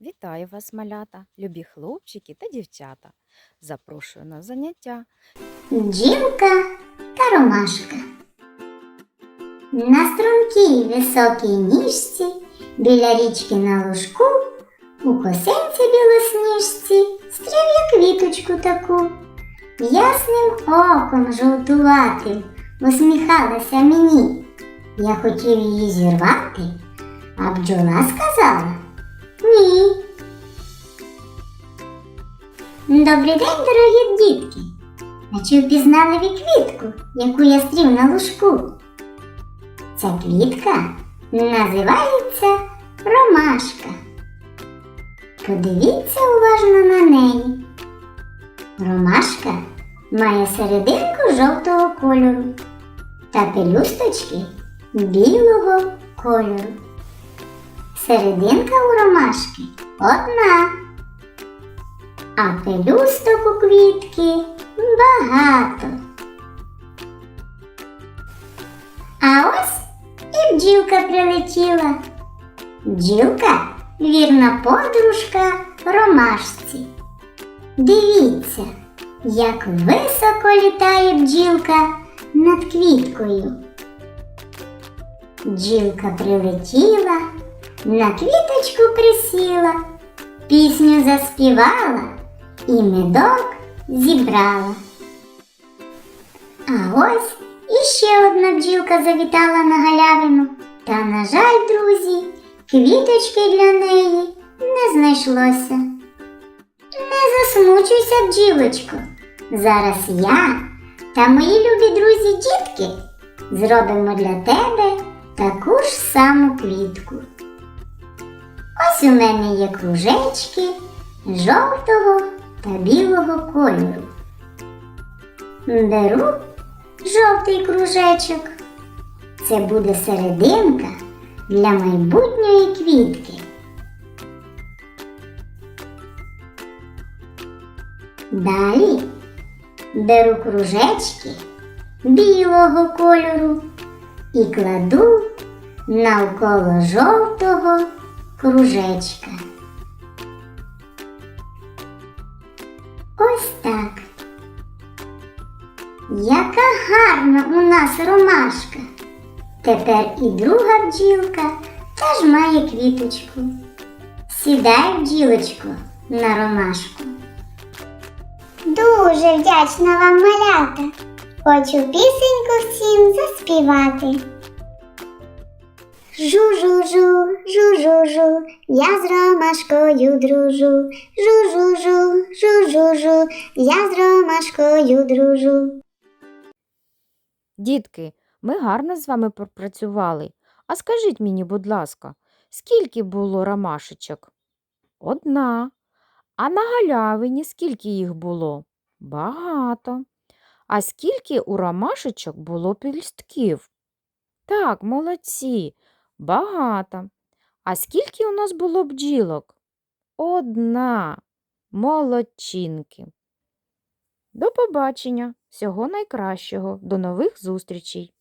Вітаю вас, малята, любі хлопчики та дівчата. Запрошую на заняття. Бджілка та ромашка. На стрункій високій ніжці біля річки на лужку у косинці білосніжці стрів я квіточку таку. Ясним оком жовтуватим усміхалася мені. Я хотів її зірвати, а бджола сказала ні. Добрий день, дорогі дітки! А чи впізнали ви квітку, яку я стрів на лужку? Ця квітка називається ромашка. Подивіться уважно на неї. Ромашка має серединку жовтого кольору та пелюсточки білого кольору. Серединка у ромашки одна, а пелюсток у квітки багато. А ось і бджілка прилетіла. Бджілка вірна подружка ромашці. Дивіться, як високо літає бджілка над квіткою. Бджілка прилетіла, на квіточку присіла, пісню заспівала і медок зібрала. А ось іще одна бджілка завітала на галявину. Та, на жаль, друзі, квіточки для неї не знайшлося. Не засмучуйся, бджілочко. Зараз я та мої любі друзі дітки зробимо для тебе таку ж саму квітку. Ось у мене є кружечки жовтого та білого кольору. Беру жовтий кружечок. Це буде серединка для майбутньої квітки. Далі беру кружечки білого кольору і кладу навколо жовтого кружечка. Ось так. Яка гарна у нас ромашка. Тепер і друга бджілка теж має квіточку. Сідай, бджілочко, на ромашку. Дуже вдячна вам, малята. Хочу пісеньку всім заспівати. Жу-жу-жу, жу-жу-жу, я з ромашкою дружу. Жу-жу-жу, жу-жу-жу, я з ромашкою дружу. Дітки, ми гарно з вами попрацювали. А скажіть мені, будь ласка, скільки було ромашечок? Одна. А на галявині скільки їх було? Багато. А скільки у ромашечок було пелюстків? Так, молодці, багато. А скільки у нас було бджілок? Одна. Молодчинки. До побачення. Всього найкращого. До нових зустрічей.